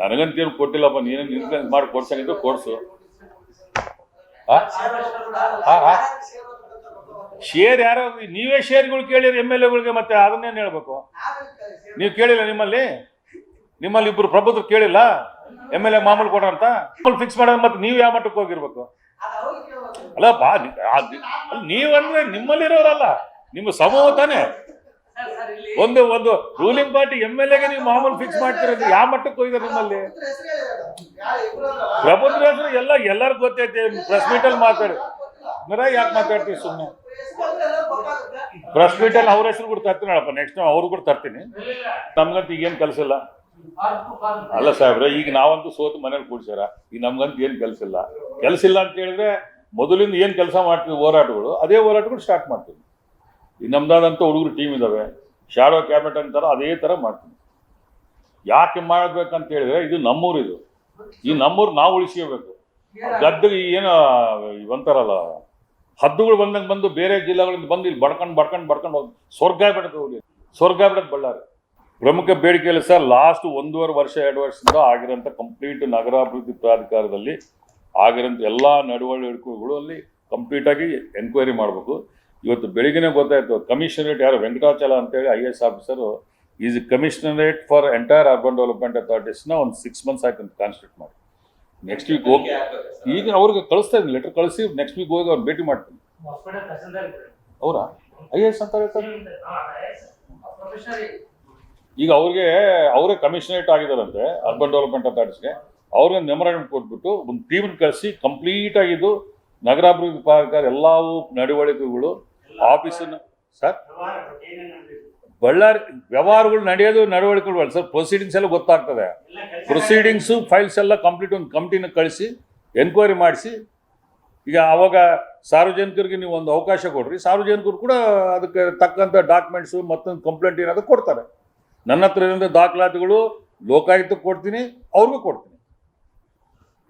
ನನಗಂತೇನು ಕೊಟ್ಟಿಲ್ಲಪ್ಪ ನೀನು ಇನ್ಫ್ಲೂಯೆನ್ಸ್ ಮಾಡಿ ಕೊಡ್ಸಂಗಿದ್ದು ಕೊಡ್ಸು ಶೇರ್ ಯಾರೋ ನೀವೇ ಶೇರ್ಗಳು ಕೇಳಿರಿ ಎಂ ಎಲ್ ಎಗಳಿಗೆ ಮತ್ತೆ ಅದನ್ನೇನು ಹೇಳ್ಬೇಕು? ನೀವು ಕೇಳಿಲ್ಲ ನಿಮ್ಮಲ್ಲಿ? ನಿಮ್ಮಲ್ಲಿ ಇಬ್ರು ಪ್ರಬುದ್ಧರು ಕೇಳಿಲ್ಲ? ಎಂ ಎಲ್ ಎ ಮಾಮೂಲು ಕೊಡ್ರಂತ ಫಿಕ್ಸ್ ಮಾಡೋದು ಮತ್ತೆ ನೀವು ಯಾವ ಮಟ್ಟಕ್ಕೆ ಹೋಗಿರ್ಬೇಕು? ಅಲ್ಲ ಬಾ ನೀವಂದ್ರೆ ನಿಮ್ಮಲ್ಲಿರೋರಲ್ಲ. ನಿಮ್ಮ ಸಮೂಹ ತಾನೇ. ಒಂದು ಒಂದು ರೂಲಿಂಗ್ ಪಾರ್ಟಿ ಎಂ ಎಲ್ ಎಗೆ ನೀವು ಮಾಮೂಲಿ ಫಿಕ್ಸ್ ಮಾಡ್ತಿರೋದು ಯಾವ ಮಟ್ಟಕ್ಕೆ ಹೋಗಿದೆ ನಿಮ್ಮಲ್ಲಿ? ಪ್ರಬುದ್ಧ ಹೆಸರು ಎಲ್ಲ ಎಲ್ಲರಿಗೂ ಗೊತ್ತೈತೆ ಪ್ರೆಸ್ ಮೀಟ್ ಅಲ್ಲಿ ಮಾತಾಡಿ. ಮರ ಯಾಕೆ ಮಾತಾಡ್ತೀವಿ ಸುಮ್ಮನೆ ಪ್ರೆಸ್ ಮೀಟ್ ಅಲ್ಲಿ ಅವ್ರ ಹೆಸರು ಕೂಡ ತರ್ತೀನಿ ಹೇಳಪ್ಪ ನೆಕ್ಸ್ಟ್ ಟೈಮ್ ಅವ್ರು ಕೂಡ ತರ್ತೀನಿ. ನಮ್ಗಂತ ಈಗೇನು ಕೆಲಸ ಇಲ್ಲ. ಅಲ್ಲ ಸಾಹೇಬ್ರೆ, ಈಗ ನಾವಂತೂ ಸೋತು ಮನೇಲಿ ಕೂಡ್ಸ್ಯಾರ, ಈಗ ನಮ್ಗಂತ ಏನು ಕೆಲಸ ಇಲ್ಲ. ಕೆಲಸ ಇಲ್ಲ ಅಂತ ಹೇಳಿದ್ರೆ ಮೊದಲಿಂದ ಏನು ಕೆಲಸ ಮಾಡ್ತೀವಿ, ಹೋರಾಟಗಳು. ಅದೇ ಹೋರಾಟಗಳು ಸ್ಟಾರ್ಟ್ ಮಾಡ್ತೀವಿ. ನಮ್ದಾದಂಥ ಹುಡುಗರು ಟೀಮ್ ಇದಾವೆ. ಶಾಡೋ ಕ್ಯಾಬಿನೆಟ್ ಅಂತಾರ ಅದೇ ಥರ ಮಾಡ್ತೀವಿ ಯಾಕೆ ಮಾಡಬೇಕಂತ ಹೇಳಿದ್ರೆ ಇದು ನಮ್ಮೂರು ಇದು ಈ ನಮ್ಮೂರು ನಾವು ಉಳಿಸ್ಕೋಬೇಕು. ಗದ್ದೆಗೆ ಏನು ಇವಂತಾರಲ್ಲ ಹದ್ದುಗಳು ಬಂದಂಗೆ ಬಂದು ಬೇರೆ ಜಿಲ್ಲೆಗಳಿಂದ ಬಂದು ಇಲ್ಲಿ ಬಡ್ಕೊಂಡು ಬಡ್ಕೊಂಡು ಬಡ್ಕೊಂಡು ಹೋಗಿ ಸ್ವರ್ಗ ಬಿಡತ್ತೆ ಹೋಗಿ ಸ್ವರ್ಗ ಬಿಡತ್ತೆ ಬಳ್ಳಾರಿ. ಪ್ರಮುಖ ಬೇಡಿಕೆಯಲ್ಲಿ ಸರ್ ಲಾಸ್ಟ್ ಒಂದೂವರೆ ವರ್ಷ, ಎರಡು ವರ್ಷದಿಂದ ಆಗಿರೋಂಥ ಕಂಪ್ಲೀಟ್ ನಗರಾಭಿವೃದ್ಧಿ ಪ್ರಾಧಿಕಾರದಲ್ಲಿ ಆಗಿರೋಂಥ ಎಲ್ಲ ನಡವಳಿಕೆಗಳು ಅಲ್ಲಿ ಕಂಪ್ಲೀಟಾಗಿ ಎನ್ಕ್ವೈರಿ ಮಾಡಬೇಕು. ಇವತ್ತು ಬೆಳಿಗ್ಗೆನೇ ಗೊತ್ತಾಯ್ತು ಕಮಿಷನರೇಟ್ ಯಾರು? ವೆಂಕಟಾಚಲ ಅಂತೇಳಿ I S officer is commissionerate for entire urban development ಅಥಾರಿಟೀಸ್ನ ಒಂದು ಸಿಕ್ಸ್ ಮಂತ್ಸ್ ಆಯ್ತು ಅಂತ ಕಾನ್ಸ್ಟಿಟ್ಯೂಟ್ ಮಾಡಿ. ನೆಕ್ಸ್ಟ್ ವೀಕ್ ಹೋಗಿ ಈಗ ಅವ್ರಿಗೆ ಕಳಿಸ್ತಾ ಇದ್ದೀನಿ ಲೆಟರ್ ಕಳಿಸಿ ನೆಕ್ಸ್ಟ್ ವೀಕ್ ಹೋಗಿ ಅವ್ರು ಭೇಟಿ ಮಾಡ್ತೀನಿ. ಅವರಾ? ಐ ಎಸ್ ಅಂತ ಈಗ ಅವ್ರಿಗೆ ಅವರೇ ಕಮಿಷನರೇಟ್ ಆಗಿದಾರಂತೆ ಅರ್ಬನ್ ಡೆವಲಪ್ಮೆಂಟ್ ಅಥಾರಿಟೀಸ್ಗೆ ಅವ್ರಿಗೆ ಮೆಮೊರಾಂಡಮ್ ಕೊಟ್ಬಿಟ್ಟು ಒಂದು ಟೀಮ್ ಕಳಿಸಿ ಕಂಪ್ಲೀಟ್ ಆಗಿದ್ದು ನಗರಾಭಿವೃದ್ಧಿ ಪ್ರಾಧಿಕಾರ ಎಲ್ಲವೂ ನಡವಳಿಕೆಗಳು ಆಫೀಸನ್ನು ಸರ್? ಬಳ್ಳಾರಿ ವ್ಯವಹಾರಗಳು ನಡೆಯೋದು ನಡವಳಿಕೆಗಳು ಸರ್ ಪ್ರೊಸೀಡಿಂಗ್ಸ್ ಎಲ್ಲ ಗೊತ್ತಾಗ್ತದೆ. ಪ್ರೊಸೀಡಿಂಗ್ಸು ಫೈಲ್ಸ್ ಎಲ್ಲ ಕಂಪ್ಲೀಟ್ ಒಂದು ಕಮಿಟಿನ ಕಳಿಸಿ ಎನ್ಕ್ವೈರಿ ಮಾಡಿಸಿ, ಈಗ ಆವಾಗ ಸಾರ್ವಜನಿಕರಿಗೆ ನೀವು ಒಂದು ಅವಕಾಶ ಕೊಡ್ರಿ, ಸಾರ್ವಜನಿಕರು ಕೂಡ ಅದಕ್ಕೆ ತಕ್ಕಂಥ ಡಾಕ್ಯುಮೆಂಟ್ಸು ಮತ್ತೊಂದು ಕಂಪ್ಲೇಂಟ್ ಏನಾದರೂ ಕೊಡ್ತಾರೆ. ನನ್ನ ಹತ್ರ ಇರೋಂಥ ದಾಖಲಾತಿಗಳು ಲೋಕಾಯುಕ್ತಕ್ಕೆ ಕೊಡ್ತೀನಿ, ಅವ್ರಿಗೂ ಕೊಡ್ತೀನಿ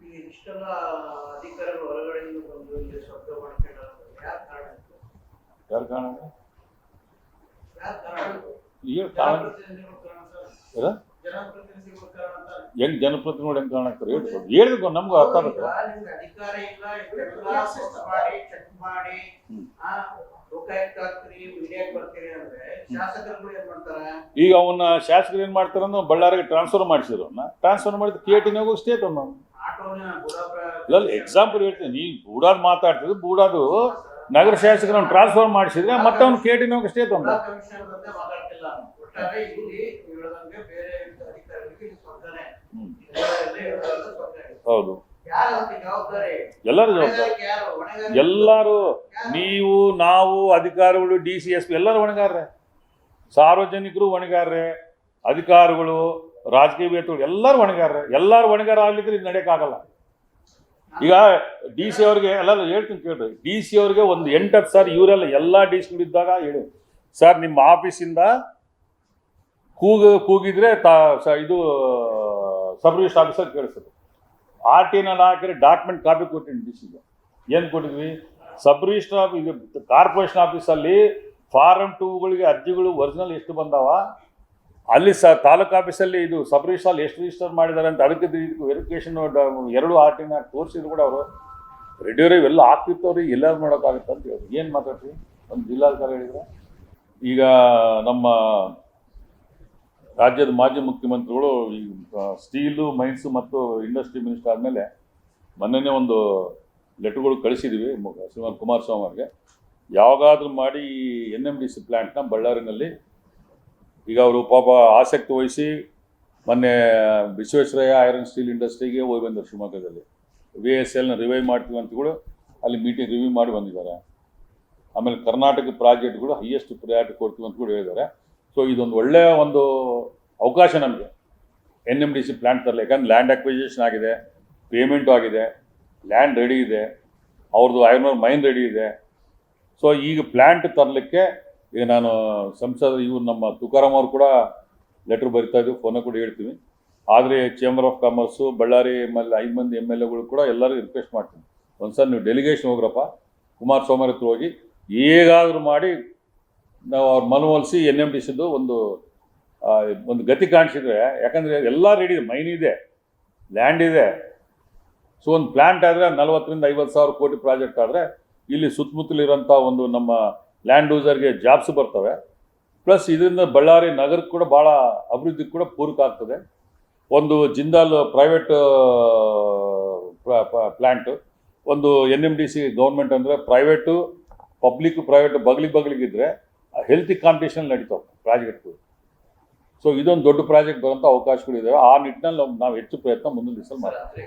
ಈಗ ಇಷ್ಟೆಲ್ಲ ಅಧಿಕಾರಿಗಳು ಹೊರಗಡೆಯಿಂದ ಬಂದು ಇಲ್ಲಿ ಶಬ್ದ ಮಾಡ್ಕೊಳ್ಳೋದು ಯಾರ್ ಕಾರಣ ಇದು? ಯಾರು ಇದು? ಈಗ. ಹೆಂಗ್ ಜನಪ್ರತಿನಿಧಿಗಳು ಹೆಂಗ್ ಕಾರಣ ಆಗ್ತಾರೆ ಹೇಳ್ಬೋದು ಹೇಳಿದ್ರು ನಮ್ಗೂ ಅರ್ಥ ಆಗುತ್ತೆ. ಈಗ ಅವನ್ನ ಶಾಸಕರು ಏನ್ ಮಾಡ್ತಾರ? ಬಳ್ಳಾರಿಗೆ ಟ್ರಾನ್ಸ್ಫರ್ ಮಾಡಿಸಿದ್ರು. ಟ್ರಾನ್ಸ್ಫರ್ ಮಾಡಿದ ಕೆ ಟಿ ಹೋಗಿ ಸ್ಟೇಟ್ ಅವ್ನು ಎಕ್ಸಾಂಪಲ್ ಹೇಳ್ತೀನಿ. ನೀನ್ ಬೂಡಾದ್ ಮಾತಾಡ್ತಿದ್ರು ಬೂಡಾದು. ನಗರ ಶಾಸಕರನ್ನು ಟ್ರಾನ್ಸ್ಫರ್ ಮಾಡಿಸಿದ್ರೆ ಮತ್ತೆ ಅವ್ನು ಕೆ ಟಿ ಹೋಗಿ ಸ್ಟೇಟ್ ಕಮಿಷನರ್ ಬಂದೆ ಮಾತಾಡ್ತಿಲ್ಲ. ಒಟ್ಟಾರೆ ಇಲ್ಲಿ ನೀವು ಹೇಳ್ದಂಗೆ ಬೇರೆ ಅಧಿಕಾರಿಗಳಿಗೆ ಇದು ಸ್ಪರ್ಧನೆ. ಹ್ಮ್. ಎಲ್ಲ ಇರೋದ್ರಿಂದ ಸ್ಪರ್ಧನೆ ಹೌದು. ಎಲ್ಲರೂ ಜವಾಬ್ದಾರಿ. ಎಲ್ಲರೂ ನೀವು ನಾವು ಅಧಿಕಾರಿಗಳು ಡಿ ಸಿ ಎಸ್ ಪಿ ಎಲ್ಲರೂ ಹೊಣೆಗಾರ್ರೆ. ಸಾರ್ವಜನಿಕರು ಹೊಣೆಗಾರ್ರೆ. ಅಧಿಕಾರಿಗಳು ರಾಜಕೀಯ ಬೇತಗಳು ಎಲ್ಲರೂ ಹೊಣೆಗಾರ್ರೆ. ಎಲ್ಲರೂ ಹೊಣೆಗಾರ ಆಗ್ಲಿಕ್ಕೆ ಇದು ನಡೆಯೋಕ್ಕಾಗಲ್ಲ. ಈಗ ಡಿ ಸಿ ಅವ್ರಿಗೆ ಎಲ್ಲ ಹೇಳ್ತೀನಿ ಕೇಳ್ರಿ. ಡಿ ಸಿ ಅವ್ರಿಗೆ ಒಂದು ಎಂಟು ಹತ್ತು ಸರ್ ಇವರೆಲ್ಲ ಎಲ್ಲ ಡಿ ಸಿಗಳು ಇದ್ದಾಗ ಹೇಳಿ. ಸರ್, ನಿಮ್ಮ ಆಫೀಸಿಂದ ಕೂಗು, ಕೂಗಿದ್ರೆ ತಾ ಇದು ಸಬ್ ರಿಜಿಸ್ಟರ್ ಆಫೀಸರ್ ಕೇಳಿಸ್ತದೆ ಆರ್ ಟಿ ನಲ್ಲಿ ಹಾಕಿದ್ರೆ ಡಾಕ್ಯುಮೆಂಟ್ ಕಾಪಿ ಕೊಟ್ಟಿನಿ ಡಿ ಸಿಗೆ ಏನು ಕೊಟ್ಟಿದ್ವಿ? ಸಬ್ ರಿಜಿಸ್ಟರ್ ಆಫೀಸ್ ಕಾರ್ಪೊರೇಷನ್ ಆಫೀಸಲ್ಲಿ ಫಾರಂ ಟೂಗಳಿಗೆ ಅರ್ಜಿಗಳು ಒರಿಜಿನಲ್ ಎಷ್ಟು ಬಂದಾವ? ಅಲ್ಲಿ ಸಹ ತಾಲೂಕು ಆಫೀಸಲ್ಲಿ ಇದು ಸಬ್ ರಿಜಿಸ್ಟರ್ ಎಷ್ಟು ರಿಜಿಸ್ಟರ್ ಮಾಡಿದ್ದಾರೆ ಅಂತ ಅದಕ್ಕೆ ವೆರಿಫಿಕೇಶನ್ ಎರಡು ಆರ್ ಟಿನ ತೋರಿಸಿದ್ರು ಕೂಡ ಅವರು. ರೆಡಿಯೋರಿ ಇವೆಲ್ಲ ಆಗ್ತಿತ್ತವ್ರಿ ಎಲ್ಲರೂ ಮಾಡೋಕ್ಕಾಗುತ್ತೆ ಅಂತ ಹೇಳಿ ಏನು ಮಾತಾಡ್ತೀವಿ ಒಂದು ಜಿಲ್ಲಾಧಿಕಾರಿ ಹೇಳಿದ್ರೆ. ಈಗ ನಮ್ಮ ರಾಜ್ಯದ ಮಾಜಿ ಮುಖ್ಯಮಂತ್ರಿಗಳು ಈ ಸ್ಟೀಲು, ಮೈನ್ಸು ಮತ್ತು ಇಂಡಸ್ಟ್ರಿ ಮಿನಿಸ್ಟರ್ ಆದಮೇಲೆ ಮೊನ್ನೆನೇ ಒಂದು ಲೆಟರ್ಗಳು ಕಳಿಸಿದ್ದೀವಿ ಮು- ಶ್ರೀಮಾನ್ ಕುಮಾರಸ್ವಾಮಿ ಅವ್ರಿಗೆ. ಯಾವಾಗಾದ್ರೂ ಮಾಡಿ ಎನ್ ಎಂ ಡಿ ಸಿ ಪ್ಲ್ಯಾಂಟ್ನ ಬಳ್ಳಾರಿನಲ್ಲಿ ಈಗ ಅವರು ಪಾಪ ಆಸಕ್ತಿ ವಹಿಸಿ ಮೊನ್ನೆ ವಿಶ್ವೇಶ್ವರಯ್ಯ ಐರನ್ ಸ್ಟೀಲ್ ಇಂಡಸ್ಟ್ರಿಗೆ ಹೋಗಿ ಬಂದರು ಶಿವಮೊಗ್ಗದಲ್ಲಿ. ವಿ ಎಸ್ ಎಲ್ನ ರಿವೈವ್ ಮಾಡ್ತೀವಿ ಅಂತ ಕೂಡ ಅಲ್ಲಿ ಮೀಟಿಂಗ್ ರಿವ್ಯೂ ಮಾಡಿ ಬಂದಿದ್ದಾರೆ. ಆಮೇಲೆ ಕರ್ನಾಟಕ ಪ್ರಾಜೆಕ್ಟ್ಗಳು ಹೈಯೆಸ್ಟ್ ಪ್ರಯಾರಿಟಿ ಕೊಡ್ತೀವಿ ಅಂತ ಕೂಡ ಹೇಳಿದ್ದಾರೆ. ಸೊ ಇದೊಂದು ಒಳ್ಳೆಯ ಒಂದು ಅವಕಾಶ ನಮಗೆ. N M D C plant ತರಲಿ ಯಾಕಂದ್ರೆ ಲ್ಯಾಂಡ್ ಅಕ್ವಿಜೇಷನ್ ಆಗಿದೆ ಪೇಮೆಂಟು ಆಗಿದೆ ಲ್ಯಾಂಡ್ ರೆಡಿ ಇದೆ, ಅವ್ರದ್ದು ಐನೂರು ಮೈನ್ ರೆಡಿ ಇದೆ. ಸೊ ಈಗ ಪ್ಲ್ಯಾಂಟ್ ತರಲಿಕ್ಕೆ ಈಗ ನಾನು ಸಂಸದ, ಇವ್ರು ನಮ್ಮ ತುಕಾರಾಮ್ ಅವರು ಕೂಡ ಲೆಟ್ರ್ ಬರಿತಾ ಇದ್ದೀವಿ ಫೋನ ಕೂಡ ಹೇಳ್ತೀವಿ. ಆದರೆ ಚೇಂಬರ್ ಆಫ್ ಕಾಮರ್ಸು ಬಳ್ಳಾರಿ ಆಮೇಲೆ ಐದು ಮಂದಿ ಎಂ ಎಲ್ ಎಗಳು ಕೂಡ ಎಲ್ಲರೂ ರಿಕ್ವೆಸ್ಟ್ ಮಾಡ್ತೀನಿ. ಒಂದ್ಸಲ ನೀವು ಡೆಲಿಗೇಷನ್ ಹೋಗ್ರಪ್ಪ ಕುಮಾರಸ್ವಾಮಿ ಹತ್ರ ಹೋಗಿ, ಹೇಗಾದರೂ ಮಾಡಿ ನಾವು ಅವ್ರ ಮನವೊಲಿಸಿ ಎನ್ ಎಂ ಡಿ ಸಿದ್ದು ಒಂದು ಒಂದು ಗತಿ ಕಾಣಿಸಿದ್ರೆ, ಯಾಕಂದರೆ ಎಲ್ಲ ರೆಡಿ ಇದೆ ಮೈನ್ ಇದೆ ಲ್ಯಾಂಡ್ ಇದೆ. ಸೊ ಒಂದು ಪ್ಲ್ಯಾಂಟ್ ಆದರೆ ನಲ್ವತ್ತರಿಂದ ಐವತ್ತು ಸಾವಿರ ಕೋಟಿ ಪ್ರಾಜೆಕ್ಟ್ ಆದರೆ, ಇಲ್ಲಿ ಸುತ್ತಮುತ್ತಲಿರೋಂಥ ಒಂದು ನಮ್ಮ ಲ್ಯಾಂಡ್ ಯೂಸರ್ಗೆ ಜಾಬ್ಸ್ ಬರ್ತವೆ. ಪ್ಲಸ್ ಇದರಿಂದ ಬಳ್ಳಾರಿ ನಗರಕ್ಕೆ ಕೂಡ ಭಾಳ ಅಭಿವೃದ್ಧಿ ಕೂಡ ಪೂರಕ ಆಗ್ತದೆ. ಒಂದು ಜಿಂದಾಲ್ ಪ್ರೈವೇಟ್ ಪ್ಲ್ಯಾಂಟು ಒಂದು N M D C government ಅಂದರೆ ಪ್ರೈವೇಟು ಪಬ್ಲಿಕ್ ಪ್ರೈವೇಟ್ ಬಗ್ಲಿ ಬಗ್ಲಿಗಿದ್ರೆ ಹೆಲ್ತಿ ಕಾಂಪಿಟೇಷನ್ ನಡೀತಾವೆ ಪ್ರಾಜೆಕ್ಟ್ಗಳು. ಸೊ ಇದೊಂದು ದೊಡ್ಡ ಪ್ರಾಜೆಕ್ಟ್ ಬರೋಂಥ ಅವಕಾಶಗಳಿದ್ದಾವೆ ಆ ನಿಟ್ಟಿನಲ್ಲಿ ನಾವು ಹೆಚ್ಚು ಪ್ರಯತ್ನ ಮುಂದಿನ ದಿವಸ ಮಾಡ್ತೀವಿ.